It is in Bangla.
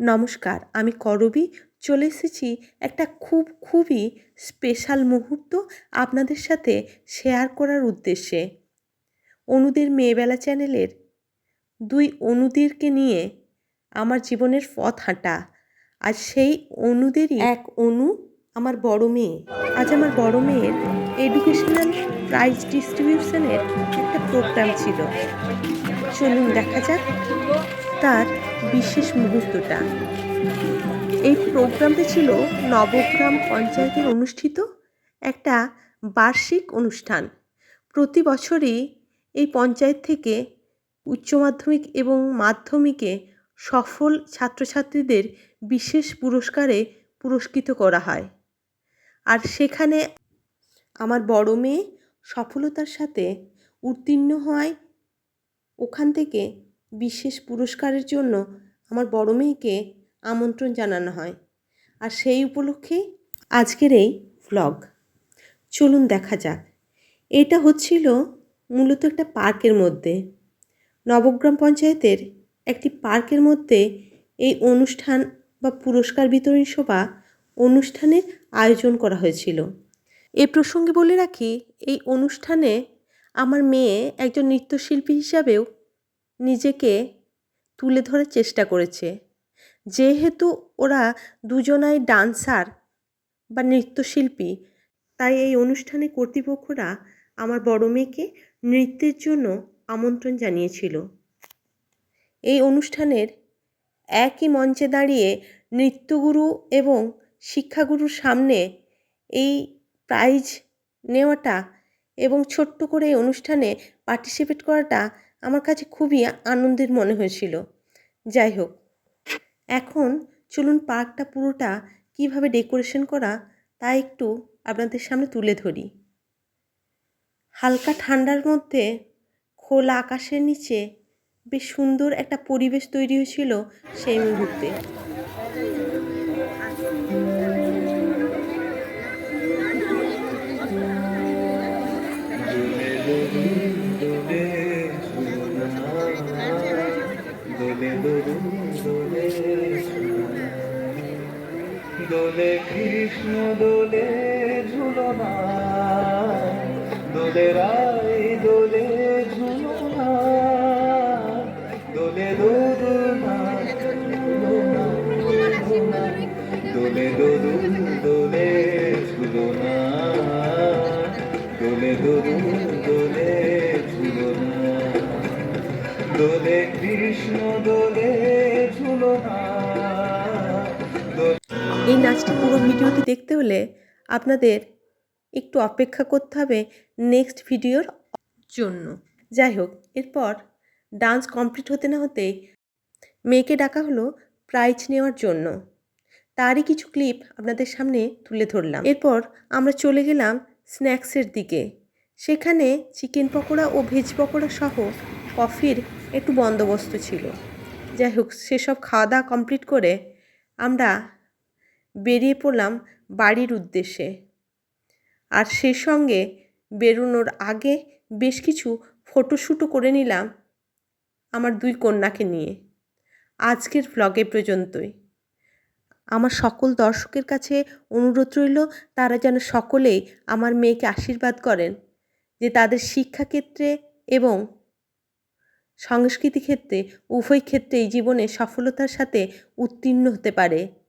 নমস্কার, আমি করবী। চলে এসেছি একটা খুব খুবই স্পেশাল মুহূর্ত আপনাদের সাথে শেয়ার করার উদ্দেশ্যে। অনুদের মেয়েবেলা চ্যানেলের দুই অনুদেরকে নিয়ে আমার জীবনের পথ হাঁটা। আর সেই অনুদেরই এক অনু আমার বড় মেয়ে। আজ আমার বড় মেয়ের এডুকেশনাল প্রাইজ ডিস্ট্রিবিউশনের একটা প্রোগ্রাম ছিল। চলুন দেখা যাক। তার বিশেষ মুহূর্তটা। এই প্রোগ্রামটা ছিল নবগ্রাম পঞ্চায়েতের অনুষ্ঠিত একটা বার্ষিক অনুষ্ঠান। প্রতি বছরই এই পঞ্চায়েত থেকে উচ্চ মাধ্যমিক এবং মাধ্যমিকে সফল ছাত্রছাত্রীদের বিশেষ পুরস্কারে পুরস্কৃত করা হয়। আর সেখানে আমার বড় মেয়ে সফলতার সাথে উত্তীর্ণ হয় ওখান থেকে বিশেষ পুরস্কারের জন্য আমার বড় মেয়েকে আমন্ত্রণ জানানো হয়। আর সেই উপলক্ষে আজকের এই ভ্লগ চলুন দেখা যাক। এটা হচ্ছিল মূলত একটা পার্কের মধ্যে। নবগ্রাম পঞ্চায়েতের একটি পার্কের মধ্যে এই অনুষ্ঠান বা পুরস্কার বিতরণী সভা অনুষ্ঠানের আয়োজন করা হয়েছিল। এ প্রসঙ্গে বলে রাখি, এই অনুষ্ঠানে আমার মেয়ে একজন নৃত্যশিল্পী হিসাবেও নিজেকে তুলে ধরার চেষ্টা করেছে। যেহেতু ওরা দুজনাই ডান্সার বা নৃত্যশিল্পী, তাই এই অনুষ্ঠানে কর্তৃপক্ষরা আমার বড় মেয়েকে নৃত্যের জন্য আমন্ত্রণ জানিয়েছিল। এই অনুষ্ঠানের একই মঞ্চে দাঁড়িয়ে নৃত্যগুরু এবং শিক্ষাগুরুর সামনে এই প্রাইজ নেওয়াটা এবং ছোট্ট করে এই অনুষ্ঠানে পার্টিসিপেট করাটা আমার কাছে খুবই আনন্দের মনে হয়েছিল। যাই হোক, এখন চলুন পার্কটা পুরোটা কীভাবে ডেকোরেশন করা তা একটু আপনাদের সামনে তুলে ধরি। হালকা ঠান্ডার মধ্যে খোলা আকাশের নিচে বেশ সুন্দর একটা পরিবেশ তৈরি হয়েছিল সেই মুহূর্তে। দোলে কৃষ্ণ দোলে ঝুলনা দোলে রাই দোলে ঝুলনা দোলে দোলনা দোলে দোলুন দোলে ঝুলনা দোলে দোলুন দোলে ঝুলনা দোলে কৃষ্ণ দোলে এই নাচটি পুরো ভিডিওটি দেখতে হলে আপনাদের একটু অপেক্ষা করতে হবে নেক্সট ভিডিওর জন্য। যাই হোক, এরপর ডান্স কমপ্লিট হতে না হতেই মেয়েকে ডাকা হলো প্রাইজ নেওয়ার জন্য। তারই কিছু ক্লিপ আপনাদের সামনে তুলে ধরলাম। এরপর আমরা চলে গেলাম স্ন্যাক্সের দিকে। সেখানে চিকেন পকোড়া ও ভেজ পকোড়া সহ কফির একটু বন্দোবস্ত ছিল। যাই হোক, সেসব খাওয়া দাওয়া কমপ্লিট করে আমরা বেরিয়ে পড়লাম বাড়ির উদ্দেশ্যে। আর সেই সঙ্গে বেরোনোর আগে বেশ কিছু ফটোশ্যুটও করে নিলাম আমার দুই কন্যাকে নিয়ে। আজকের ভ্লগে পর্যন্তই। আমার সকল দর্শকের কাছে অনুরোধ রইল, তারা যেন সকলেই আমার মেয়েকে আশীর্বাদ করেন যে তাদের শিক্ষাক্ষেত্রে এবং সংস্কৃতি ক্ষেত্রে, উভয় ক্ষেত্রেই জীবনে সফলতার সাথে উত্তীর্ণ হতে পারে।